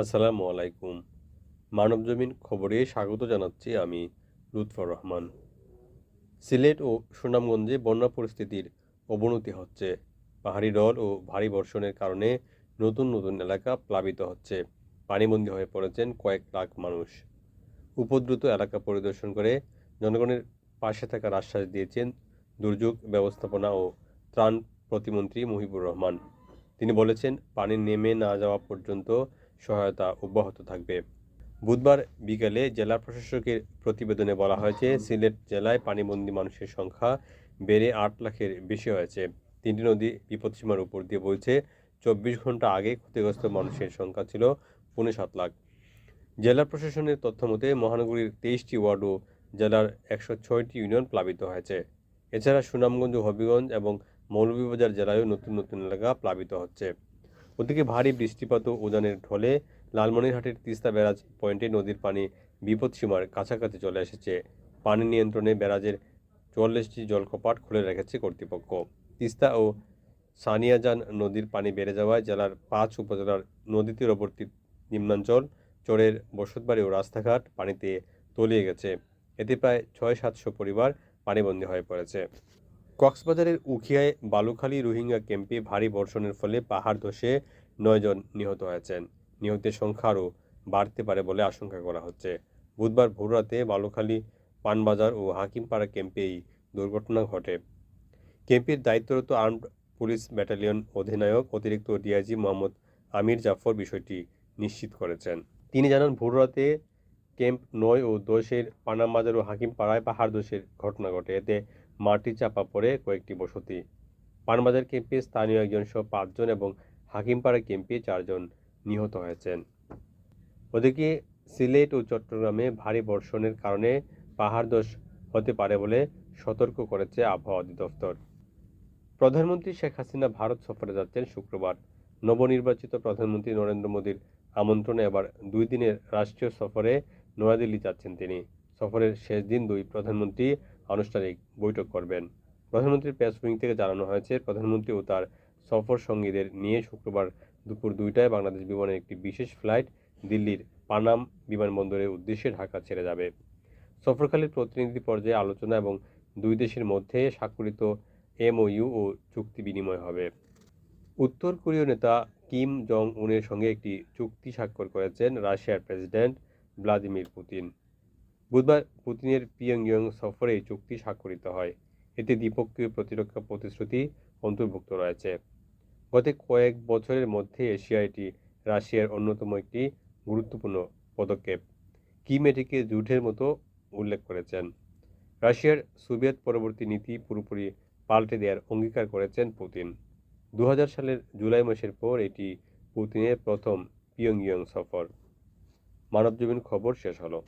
আসসালামু আলাইকুম। মানবজমিন খবরে স্বাগত জানাচ্ছি আমি লুৎফর রহমান। সিলেট ও সুনামগঞ্জে বন্যা পরিস্থিতির অবনতি হচ্ছে। পাহাড়ি ডল ও ভারী বর্ষণের কারণে নতুন নতুন এলাকা প্লাবিত হচ্ছে। পানিবন্দী হয়ে পড়েছেন কয়েক লাখ মানুষ। উপদ্রুত এলাকা পরিদর্শন করে জনগণের পাশে থাকার আশ্বাস দিয়েছেন দুর্যোগ ব্যবস্থাপনা ও ত্রাণ প্রতিমন্ত্রী মুহিবুর রহমান। তিনি বলেছেন, পানি নেমে না যাওয়া পর্যন্ত সহায়তা অব্যাহত থাকবে। বুধবার বিকেলে জেলা প্রশাসকের প্রতিবেদনে বলা হয়েছে, সিলেট জেলায় পানিবন্দী মানুষের সংখ্যা বেড়ে আট লাখের বেশি হয়েছে। তিনটি নদী বিপদসীমার উপর দিয়ে বইছে, চব্বিশ ঘণ্টা আগে ক্ষতিগ্রস্ত মানুষের সংখ্যা ছিল পৌনে সাত লাখ। জেলা প্রশাসনের তথ্য মতে মহানগরীর তেইশটি ওয়ার্ড ও জেলার একশো ছয়টি ইউনিয়ন প্লাবিত হয়েছে। এছাড়া সুনামগঞ্জ হবিগঞ্জ এবং মৌলভীবাজার জেলায়ও নতুন নতুন এলাকা প্লাবিত হচ্ছে। ওদিকে ভারী বৃষ্টিপাত ও উজানের ঢলে লালমনিরহাটের তিস্তা ব্যারাজ পয়েন্টে নদীর পানি বিপদসীমার কাছাকাছি চলে এসেছে। পানি নিয়ন্ত্রণে ব্যারাজের চুয়াল্লিশটি জলকপাট খুলে রেখেছে কর্তৃপক্ষ। তিস্তা ও সানিয়াজান নদীর পানি বেড়ে যাওয়ায় জেলার পাঁচ উপজেলার নদী তীরবর্তী নিম্নাঞ্চল, চরের বসতবাড়ি ও রাস্তাঘাট পানিতে তলিয়ে গেছে। এতে প্রায় ছয় সাতশো পরিবার পানিবন্দী হয়ে পড়েছে। কক্সবাজারের উখিয়ায় বালুখালী রোহিঙ্গা ক্যাম্পে ভারী বর্ষণের ফলে পাহাড় ধসে নয়জন নিহত হয়েছেন। নিহতের সংখ্যা আরও বাড়তে পারে বলে আশঙ্কা করা হচ্ছে। বুধবার ভোররাতে বালুখালী, পানবাজার ও হাকিমপাড়া ক্যাম্পে এই দুর্ঘটনা ঘটে। ক্যাম্পের দায়িত্বরত আর্মড পুলিশ ব্যাটালিয়ন অধিনায়ক অতিরিক্ত ডিআইজি মোহাম্মদ আমির জাফর বিষয়টি নিশ্চিত করেছেন। তিনি জানান, ভোররাতে ক্যাম্প নয় ও দশের পানামাজার ও হাকিমপাড়ায় পাহাড় ধসের ঘটনা ঘটে। এতে মাটি চাপা পড়ে কয়েকটি বসতি। পানবাজার ক্যাম্পে স্থানীয় একজন সহ পাঁচজন এবং হাকিমপাড়া ক্যাম্পে চারজন নিহত হয়েছেন। ওদিকে সিলেট ও চট্টগ্রামে ভারী বর্ষণের কারণে পাহাড় ধস হতে পারে বলে সতর্ক করেছে আবহাওয়া অধিদপ্তর। প্রধানমন্ত্রী শেখ হাসিনা ভারত সফরে যাচ্ছেন শুক্রবার। নবনির্বাচিত প্রধানমন্ত্রী নরেন্দ্র মোদীর আমন্ত্রণে এবার দুই দিনের রাষ্ট্রীয় সফরে নয়াদিল্লি যাচ্ছেন তিনি। সফরের শেষ দিন দুই প্রধানমন্ত্রী আনুষ্ঠানিক বৈঠক করবেন। প্রধানমন্ত্রীর প্রেস উইং থেকে জানানো হয়েছে, প্রধানমন্ত্রী ও তার সফর সঙ্গীদের নিয়ে শুক্রবার দুপুর দুইটায় বাংলাদেশ বিমানের একটি বিশেষ ফ্লাইট দিল্লির পানাম বিমানবন্দরের উদ্দেশ্যে ঢাকা ছেড়ে যাবে। সফরকালীর প্রতিনিধি পর্যায়ে আলোচনা এবং দুই দেশের মধ্যে স্বাক্ষরিত এমওইউ ও চুক্তি বিনিময় হবে। উত্তর কোরীয় নেতা কিম জং উনের সঙ্গে একটি চুক্তি স্বাক্ষর করেছেন রাশিয়ার প্রেসিডেন্ট ভ্লাদিমির পুতিন। বুধবার পুতিনের পিয়ংইয়ং সফরে চুক্তি স্বাক্ষরিত হয়। এতে দ্বিপক্ষীয় প্রতিরক্ষা প্রতিশ্রুতি অন্তর্ভুক্ত রয়েছে। গত কয়েক বছরের মধ্যে এশিয়া এটি রাশিয়ার অন্যতম একটি গুরুত্বপূর্ণ পদক্ষেপ। কিম এটিকে জুটের মতো উল্লেখ করেছেন। রাশিয়ার সোভিয়েত পরবর্তী নীতি পুরোপুরি পাল্টে দেওয়ার অঙ্গীকার করেছেন পুতিন। দু হাজার সালের জুলাই মাসের পর এটি পুতিনের প্রথম পিয়ংইয়ং সফর। মানবজীবন খবর শেষ হলো।